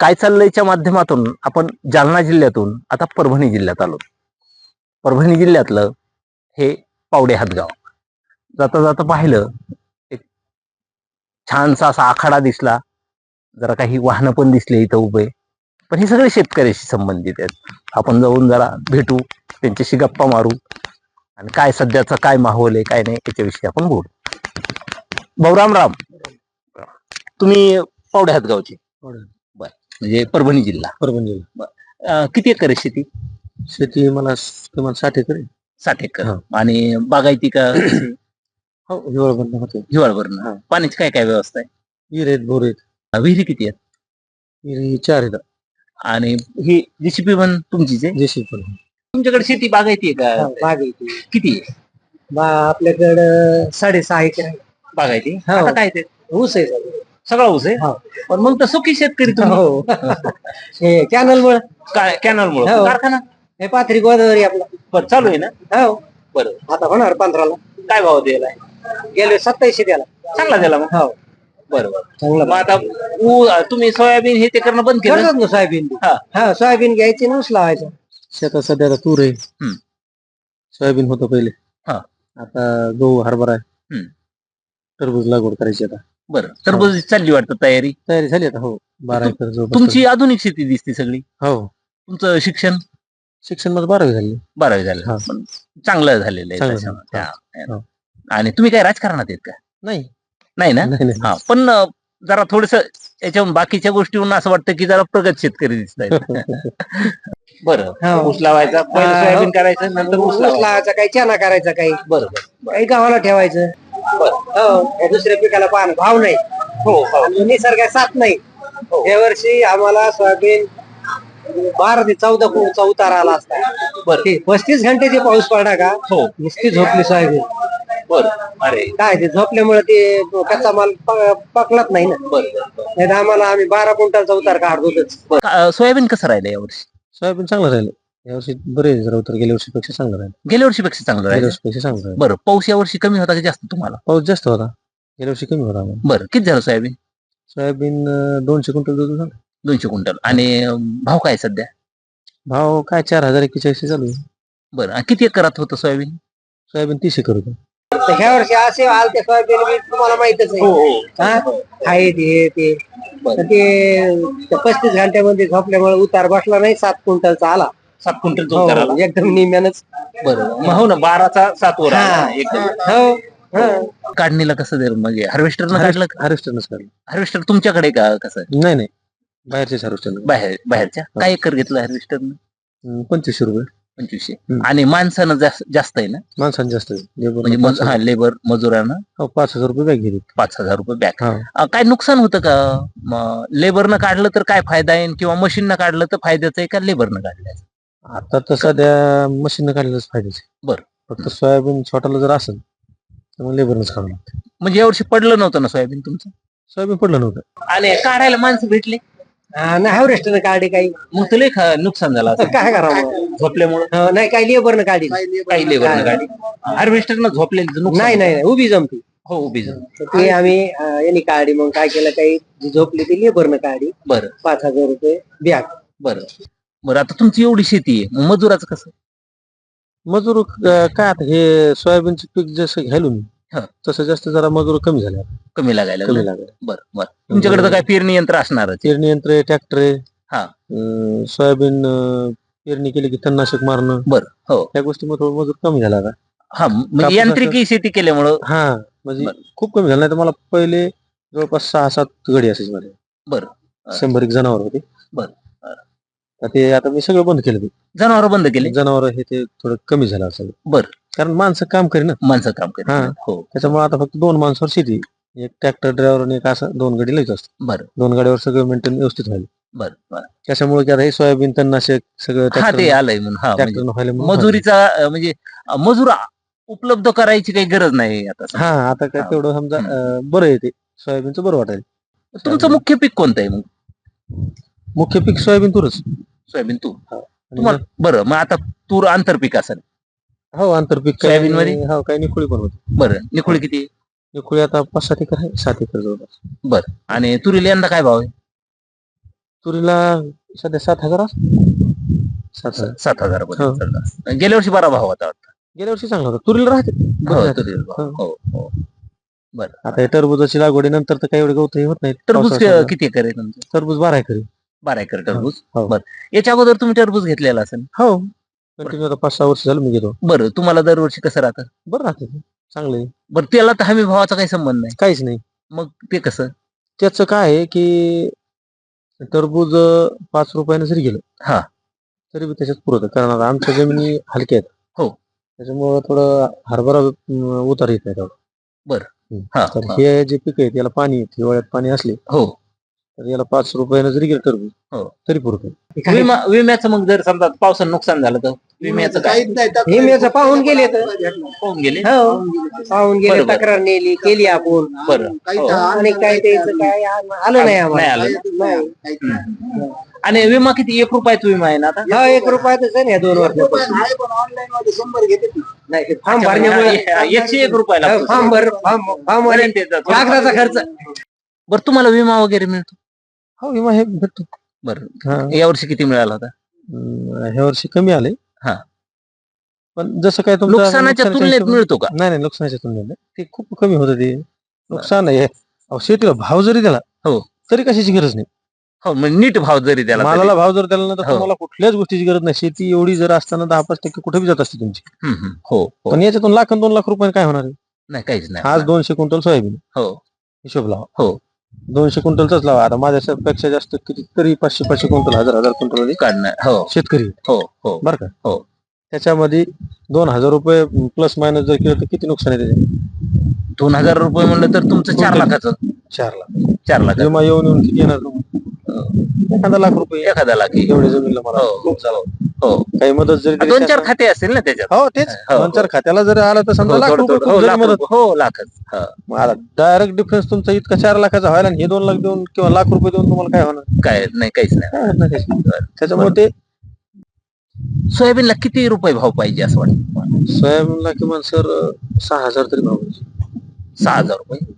काय चाललंयच्या माध्यमातून आपण जालना जिल्ह्यातून आता परभणी जिल्ह्यात आलो. परभणी जिल्ह्यातलं हे पावडे हातगाव. जाता जाता पाहिलं एक छानसा असा आखाडा दिसला. जरा काही वाहनं पण दिसले इथं उभे. पण हे सगळे शेतकऱ्याशी संबंधित आहेत. आपण जाऊन जरा भेटू त्यांच्याशी गप्पा मारू. आणि काय सध्याचा काय माहोल आहे काय नाही याच्याविषयी आपण बोलू. भाऊ राम तुम्ही पावडे हातगावचे. म्हणजे परभणी जिल्हा. परभणी जिल्हा. अं, किती एकर आहे शेती? शेती मला स- किमान साठ एकर आहे. साठ एकर. हा. आणि बागायती का हो हिवाळा बंद होते. हिवाळभरण हा. पाण्याची काय काय व्यवस्था आहे? विहीर आहेत बोर आहेत. विहिरी किती आहेत? विहीर ही चार आहेत. आणि ही जीसीपी पण तुमचीच आहे? जेसी पण. तुमच्याकडे शेती बागायती आहे का? बाग आहे. किती आहे? आपल्याकडं साडेसहा एकर आहे. बागायती? हो. आता काय ते? ऊस आहे सगळं. सगळा ऊस आहे? हो. पण मग तर सुखी शेतकरी हो. हे कॅनल मुळे कॅनल मुळे हो. कारखाना? हे पाथरी गोदावरी आपला. बरं, चालू आहे ना? हो. बरं. आता होणार पंधराला. काय भाव द्यायला गेले सत्तावीसशे त्याला चांगला द्याला मग? हो. बरोबर चांगला मग आता ऊ- तुम्ही सोयाबीन हे ते करणं बंद केलं करतात ना सोयाबीन. हा. हा सोयाबीन घ्यायची ना ऊस लावायचं. शेतात सध्या आता तूर आहे. हम्म. सोयाबीन होतं पहिले. हा. आता गहू हरभरा आहे. हम्म. टरबूज लागवड करायची आता. बरं. टरबूज चालली वाटतं तयारी? तयारी झाली आता हो. बारा एकर जवळपास तुमची आधुनिक शेती दिसते सगळी? हो. तुमचं शिक्षण? शिक्षण माझं बारावी झाली. बारावी झालं. हा. पण चांगलं झालेलं आहे चांगलं. हा. हो. आणि तुम्ही काय राजकारणात आहेत का? नाही. नाही ना? नाही नाही. हा पण अं, जरा थोडस याच्याहून बाकीच्या गोष्टीवरून असं वाटतं की जरा प्रगत शेतकरी दिसत आहेत. बरं. हो. ऊस लावायचा पहिलं हा, सोयाबीन हो. करायचं नंतर ऊस ऊस लावायचा. लावायचा काही चना करायचा काही. बरं बरं. काही गावाला ठेवायचं. हो दुसऱ्या पिकाला पान भाव नाही. हो हो. आणि निसर्ग साथ नाही. या वर्षी आम्हाला सोयाबीन बारा ते चौदा फुटचा उतार आला असता. बरं. ते पस्तीस घंटेचे पाऊस पडला का? हो. नुसती झोपली सोयाबीन. बरं. अरे. काय ते झोपल्यामुळे ते कच्चा माल प- पकलत नाही ना. बरं नाही तर आम्हाला आम्ही बारा क्विंटलचा उतार काढतोच सोयाबीन कसं राहिलं यावर्षी? सोयाबीन चांगलं राहिलं. यावर्षी बरे जरा उतर गेल्या वर्षीपेक्षा चांगलं राहिलं. गेल्या वर्षीपेक्षा चांगलं गेल्या राहिलं? वर्षीपेक्षा चांगलं राहिलं. बरं पाऊस या वर्षी कमी होता की जास्त तुम्हाला? पाऊस जास्त होता. गेल्या वर्षी कमी होता. बरं किती झालं सोयाबीन? सोयाबीन अं, दोनशे क्विंटल दूध झालं. दोनशे क्विंटल. आणि अं, भाव काय सध्या? भाव काय चार हजार एक्केचाळीस चालू आहे. बरं आणि किती एकरात होतं सोयाबीन? सोयाबीन तीस एकर होतं. ह्या वर्षी असे आलते सोयाबीन बी तुम्हाला माहितच हो, आहे हा? आहे ते ते. तर ते त्या पस्तीस घंट्यामध्ये झोपल्यामुळे उतार बसला नाही सात क्विंटलचा आला. सात क्विंटल हो, करायला. एकदम निम्यानच बरं. मग हो ना बाराचा सात वर आला. हा. एकदम हो हा. काढणीला कसं देईल? म्हणजे हार्वेस्टरनं काढलं हार्वेस्टरनच काढलं. हार्वेस्टर तुमच्याकडे का कसं? नाही नाही. बाहेरचेच हार्वेस्टर बाहेर बाहेरच्या? काय एकर घेतलं हार्वेस्टरनं पंचवीसशे रुपये. पंचवीसशे. हम्म. आणि माणसानं जास्त जास्त आहे ना? माणसांनी जास्त लेबर म्हणजे मज- हा लेबर मजुरानं? हो, पाच हजार रुपये बॅग घेतली पाच हजार रुपये बॅक हा. काय नुकसान होतं का? लेबरनं काढलं तर काय फायदा आहे? किंवा मशीननं काढलं तर फायद्याचं आहे का लेबरनं काढलं आता तर सध्या मशीन काढलेलंच फायद्याचे बरं. फक्त सोयाबीन छोटाला जर असेल तर मग लेबरनच काढून लागतं. म्हणजे यावर्षी पडलं नव्हतं ना सोयाबीन तुमचं? सोयाबीन पडलं नव्हतं. आणि काढायला माणसं भेटले? नाही हार्वेस्टरनं काढले काही. मग तुला ख- नुकसान झालं असं. काय करावं? झोपल्यामुळे? हो, नाही काही लेबरनं काढली काही लेबरनं काढली. हार्वेस्टरनं झोपलेलं नुकसान नाही नाही नाही, उभी जमती. हो उभी झाली. तर ते आम्ही अं, यांनी काढली. मग काय केलं काही जी झोपली ती लेबरनं काढली. बरं. पाच हजार रुपये बॅग बरं. बरं आता तुमची एवढी शेती आहे. मग मजुराचं कसं? मजूर अं, काय आता हे सोयाबीनचं पीक जसं घ्यायलो मी हा. तसं जास्त जरा मजूर कमी झाले आता. कमी लागायला कमी लागलं? बरं बरं. तुमच्याकडे तर काय पेरणी यंत्र असणारच. पेरणी यंत्र ट्रॅक्टर आहे. हा. सोयाबीन अं, पेरणी केली की तणनाशक मारणं. बरं हो. त्या गोष्टीमध्ये थोडं मजूर कमी झाला आता. हा म्हणजे कापूस यांत्रिकी शेती केल्यामुळं? हा म्हणजे बरं. खूप कमी झालं नाही तर मला पहिले जवळपास सहा सात गडी असायचे माझे. बरं. शंभर एक जनावर होते. बरं. तर ते आता मी सगळं बंद केलं ते. जनावर बंद केले? जनावर हे ते थोडं कमी झालं असेल बरं. कारण माणसं काम करी ना. माणसं काम करत. हा. नाहीत. हो. त्याच्यामुळे आता फक्त दोन माणसावर शेती. एक ट्रॅक्टर ड्रायव्हर आणि एक असं दोन गाडी लगेच असतो बरं. दोन गाड्यावर सगळं मेंटेन व्यवस्थित व्हायला. बरं बरं. त्याच्यामुळे की आता हे सोयाबीन तणनाशक सगळं हा ते आलंय म्हणून. हा म्हणजे व्हायला म्हणून मजुरीचा अं, म्हणजे अं, मजूर उपलब्ध करायची काही गरज नाही आता हा आता काय हा. तेवढं समजा. अं, बरं आहे ते. सोयाबीनचं बरं वाटायला. तुमचं मुख्य पीक कोणतं आहे मग? मुख्य पीक सोयाबीन तुरच. सोयाबीन तूर आणि तुम्हाला बरं मग आता तूर आंतरपीक असेल. हो आंतरपीक सोयाबीन मध्ये? हो काही निखुळी पण होती. बरं निखोळी किती? आहे? निखुळी आता पाच सात एकर आहे सात एकर जवळपास. बरं. आणि तुरीला यंदा काय भाव आहे? तुरीला सध्या सात हजार. सात हजार. सात हजार हो. गेल्या वर्षी बरा भाव होता. गेल्या वर्षी चांगला होता. तुरीला राहते. बरं हो. हो, हो. आता हे टरबूजाची लागवडीनंतर तर काही एवढे गवत हे होत नाही टरबूज किती एकर आहे तुमचं? टरबूज बारा एकरी बारा एकर टरबूज हो. बर याच्या अगोदर तुम्ही टरबूज घेतलेला असेल हो कंटिन्यू आता पाच सहा वर्ष झालं मी घेतो बरं तुम्हाला दरवर्षी कसं राहतं बरं राहते ते. चांगलं आहे बरं त्याला तर हमी भावाचा काही संबंध नाही काहीच नाही मग ते कसं त्याचं काय आहे की टरबूज अं, पाच रुपयानं जरी गेलं हा. तरी बी त्याच्यात पुरत कारण आता आमच्या जमिनी हलक्या आहेत हो. त्याच्यामुळं थोडं हरभरा अं, उतार येत नाही तेवढा. बरं. हा, तर हा. हे जे पीक आहे त्याला पाणी हिवाळ्यात पाणी असले हो तर याला पाच रुपयानं जरी गेलं टरबूज हो. तरी पुरत. विमा विम्याचं मग जर समजा पावसानं नुकसान झालं तर? विम्याचं काय? हिम्याचं पाहून गेले तर? पाहून गेले? हो. पाहून गेले बरोबर. तक्रार नेली केली आपण. बरं. हो. आणि काय त्याचं काय आलं नाही नाही आम्हाला. आलं. नाही. आणि विमा किती? एक रुपयाचा विमा आहे ना आता? हा एक रुपयातच आहे ना या दोन वर्षापासून. नाही फॉर्म भरण्यामुळे एकशे एक रुपयाला फॉर्म भर फॉर्म फॉर्म कागदाचा खर्च. बरं तुम्हाला विमा वगैरे मिळतो? हो विमा हे भेटतो बरं हा यावर्षी किती मिळाला होता अं, ह्या वर्षी कमी आले हा. पण जसं काय तुमचं नुकसानाच्या तुलनेत हिशोबाने- मिळतो का नाही नाही नुकसानाच्या तुलनेत नाही. ते खूप कमी होतं ते नुकसान आहे अहो, शेतीला भाव जरी दिला हो. तरी कशाची गरज नाही हो म्हणजे नीट भाव जरी त्याला. मालाला भाव जर दिला ना तर हो. तुम्हाला कुठल्याच गोष्टीची गरज नाही शेती एवढी जर असताना दहा पाच टक्के कुठे बी जात असते तुमची हम्म, हम्म. हो हो पण याच्यातून लाख आणि दोन लाख रुपये काय होणार आहे? नाही काहीच नाही आज दोनशे क्विंटल सोयाबीन हो हिशोब लावा हो. दोनशे क्विंटलचाच लावा. आता माझ्यापेक्षा जास्त कितीतरी पाचशे पाचशे क्विंटल हजार हजार क्विंटल काढणार. हो. शेतकरी. हो हो. बरं का? हो. त्याच्यामध्ये दोन हजार रुपये प्लस मायनस जर केलं तर किती नुकसान आहे त्याचे? दोन हजार रुपये म्हणलं तर तुमचं चार? लाखाचं. चार लाख. चार लाख. विमा येऊन येऊन किती येणार तुम्हाला? एखादा लाख रुपये. एखादा लाख. एवढे जमीनला मला हो. हो काही मदत जरी दिली दोन चार खाते असतील ना त्याच्यात. हो तेच. हो, दोन चार खात्याला जर आलं तर हो, समजा लाख थोडं- रुपये थोडं- खूप हो, लाख मदत. रुपये. हो लाखच. हा. आता डायरेक्ट डिफरन्स तुमचा इतका चार लाखाचा व्हायला आणि हे दोन लाख देऊन किंवा लाख रुपये देऊन तुम्हाला काय होणार? काय नाही काहीच नाही. काय होत नाही. त्याच्यात. त्याच्यामुळे ते सोयाबीनला किती रुपये भाव पाहिजे असं वाटतं सोयाबीनला किमान सर सहा हजार तरी भाव सहा हजार रुपये?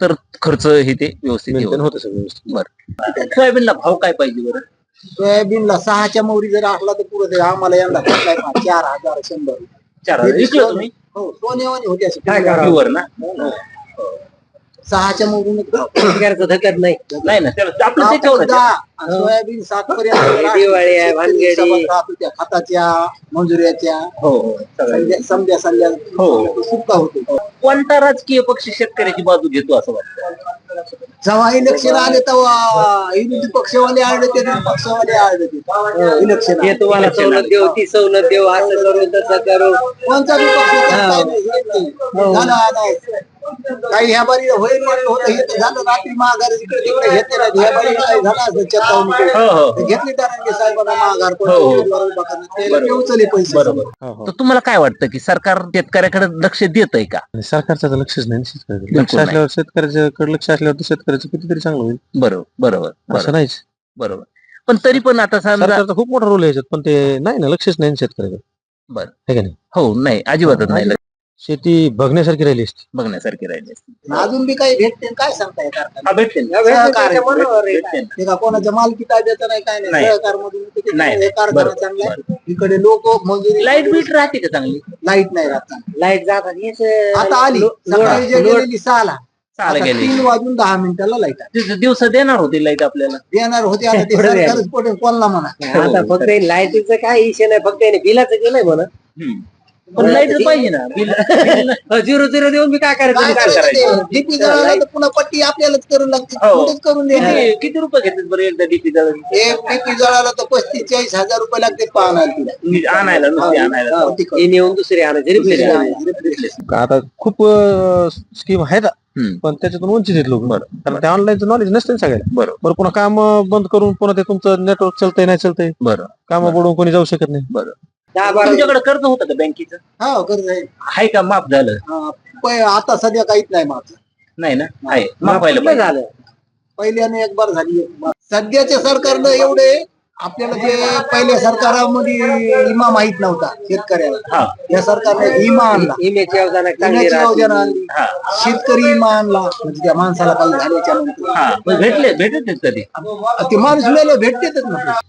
तर खर्च हे ते व्यवस्थित मेंटेन. होतं सगळं व्यवस्थित. सोयाबीनला भाव काय पाहिजे बरं? सोयाबीनला सहाच्या मोहरी जर असला तर पुरं ते आम्हाला यंदा ना चार हजार शंभर. चार हजार विकलं तुम्ही? हो सोनेवानी होते असे. काय पिवळ्या. प्युअर ना सहाच्या शेतकऱ्याचं धकत नाही. नाही ना? आपलं सोयाबीन सात पर्यंत दिवाळी आहे, भानगडी. खताच्या मंजुऱ्याच्या. हो हो. संध्या संध्या हो. सुटका होतो. कोणता राजकीय पक्ष शेतकऱ्याची बाजू घेतो असं वाटतं? जेव्हा इलेक्शन आले तेव्हा विरोधी पक्षवाले आले ते पक्षवाले आले ते. इलेक्शन हे तुम्हाला सवलत देऊ ती सवलत देऊ असं करू तसं करू. कोणता पक्ष हे. झालं नाही. काही ह्या बारी होईल होतं हे तर झालं रात्री माघार इकडे तिकडे घेतले नाही ह्या बारी काय झालं असं चेतावणी हो हो. ते घेतली तरंगे साहेबांना माघार पण हो, हो. बरोबर बघा. त्याला उचलले पैसे. बरोबर. हो, हो. तर तुम्हाला काय वाटतं की सरकार शेतकऱ्याकडे लक्ष देत आहे का? आणि सरकारचं तर लक्षच नाही ना शेतकऱ्याकडे. बिलकुल लक्ष नाही. असल्यावर शेतकऱ्याच्याकडे लक्ष असल्यावर तर शेतकऱ्याचं कितीतरी चांगलं होईल. बरोबर बरोबर असं बरोबर नाहीच. बरोबर. पण तरी पण आता समजा सरकारचा खूप मोठा रोल आहे याच्यात पण ते नाही ना लक्षच नाही ना शेतकऱ्याकडे. बरं. है का नाही? हो नाही अजिबातच नाही. शेती बघण्यासारखी राहिली असती. बघण्यासारखी राहिली असती. अजून बी काही भेटते काय सांगता येतात हा, ना. ना. का कोणाच्या मालकी ताब्याचं नाही काय नाही. नाही. सहकार मधून नाही, हे कारखाना बरोबर, चांगला आहे. इकडे लोक मजुरी लाइट बीट राहते का चांगली? लाइट नाही राहत. चांगली. लाइट जातात हेच आता आली. सकाळी जे गेलेली सहाला. चाल आता गेली तीन वाजून दहा मिनिटाला लाइट दिवस- दिवस देणार होती लाइट आपल्याला. देणार होते. आता ते. सरकारच कोणाला म्हणा. आता फक्त लाईटीचं काय इशे नाही फक्त याने बिलाचं केलंय म्हणा. हम्म. पण लाइट पाहिजे ना बिल. झिरो झिरो देऊन मी काय करायचं काय मी काय करायचं? डीपी जळाला तर पुन्हा पट्टी आपल्यालाच करून लागते हो. कुठेच करून देणार किती किती रुपये घेतात बरं एकदा डीपी एक डीपी जळाला तर पस्तीस चाळीस हजार रुपये लागते पाहणार तिला आणायला नुसती आणायला. हो, तिकडं. हे नेऊन दुसरी आणायची रिप्लेस आता खूप स्कीम आहेत. हम्म. पण त्याच्यातून वंचित आहेत लोक. कारण ते ऑनलाईनचं नॉलेज नसतं ना सगळ्याला बरोबर बरं पुन्हा काम बंद करून पुन्हा ते तुमचं नेटवर्क चालतंय नाही चालतंय. बरं. काम बुडवून कोणी जाऊ शकत नाही. दहा बारा तुमच्याकडे कर्ज होतं का बँकेचं? हा कर्ज आहे. आहे का माफ झालं? हा, प- आता सध्या काहीच नाही माझं नाही ना? आहे. माफ व्हायला कुठलं पाहिजे. झालं. पहिल्याने एक बार झाली. एक बार. सध्याच्या सरकारनं एवढे आपल्याला ते पहिल्या सरकारामध्ये विमा माहीत नव्हता शेतकऱ्याला. हा. या सरकारने विमा आणला. इमेजची योजना चांगली विम्याची राहते. योजना आणली. हा. शेतकरी विमा आणला. म्हणजे त्या माणसाला काही झाल्याच्यानंतर हा. मग भेटले भेटत कधी ते? माणूस मेले भेटतेच ना.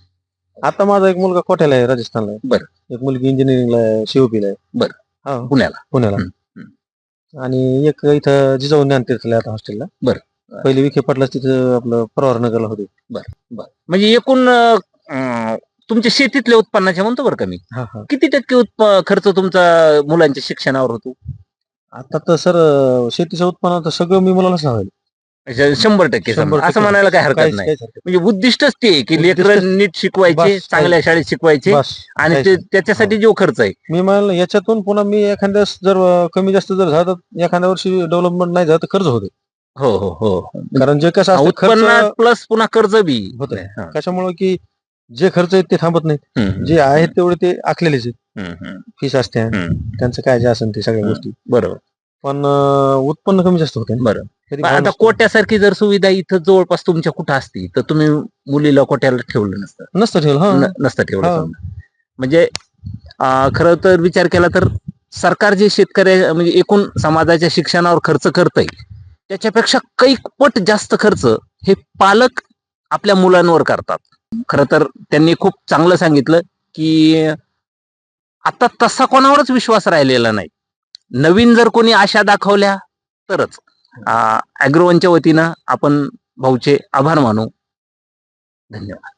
आता माझा एक मुलगा कोठ्याला आहे? राजस्थानला आहे. बरं. एक मुलगी इंजिनिअरिंगला आहे शिवपीला आहे. बरं. हा. पुण्याला. पुण्याला. हम्म, आणि एक इथं जिजाऊ ज्ञानतीर्थला आहे आता हॉस्टेलला बरं. पहिले विखे पाटलाच तिथं आपलं प्रवार नगरला होते. म्हणजे एकूण अं, तुमच्या शेतीतल्या उत्पन्नाच्या म्हणतो बरं का मी. हा हा. किती टक्के उत्प खर्च तुमचा मुलांच्या शिक्षणावर होतो? आता तर सर शेतीचं उत्पन्न तर सगळं मी मुलालाच लावायला. अच्छा, शंभर टक्के शंभर समजा. असं. म्हणायला काय हरकत काहीच- नाही काहीच हरकत म्हणजे उद्दिष्टच ते आहे की लेकर नीट शिकवायचे बस, चांगल्या शाळेत शिकवायचे. बस आणि काहीच ते त्याच्यासाठी जो खर्च आहे मी म्हणलं याच्यातून पुन्हा मी एखाद्या जर अं, कमी जास्त जर झालं तर एखाद्या वर्षी डेव्हलपमेंट नाही झालं तर कर्ज होते हो हो हो कारण जे कसं असतं उत्पन्नात खर्च प्लस पुन्हा कर्ज बी होतंय. हा. कशामुळे की जे खर्च आहेत ते थांबत नाहीत हम्म, जे आहेत तेवढे ते आखलेलेच आहेत हम्म, हम्म, फीस असते हम्म. त्यांचं काय जे असेल ते सगळ्या. गोष्टी बरोबर पण उत्पन्न कमी जास्त होते. बरं कधी पण भाव आता नसतो. कोट्यासारखी जर सुविधा इथं जवळपास तुमच्या कुठं असती तर तुम्ही मुलीला कोट्याला ठेवलं नसतं नसतं ठेवलं हा न- नसतं ठेवलं हा. समजा. म्हणजे अं, खरं तर विचार केला तर सरकार जे शेतकऱ्या म्हणजे एकूण समाजाच्या शिक्षणावर खर्च करतय त्याच्यापेक्षा कैक पट जास्त खर्च हे पालक आपल्या मुलांवर करतात खरं तर त्यांनी खूप चांगलं सांगितलं की आता तसा कोणावरच विश्वास राहिलेला नाही नवीन जर कोणी आशा दाखवल्या तरच. अॅग्रोवनच्या वतीनं आपण भाऊचे आभार मानू. धन्यवाद.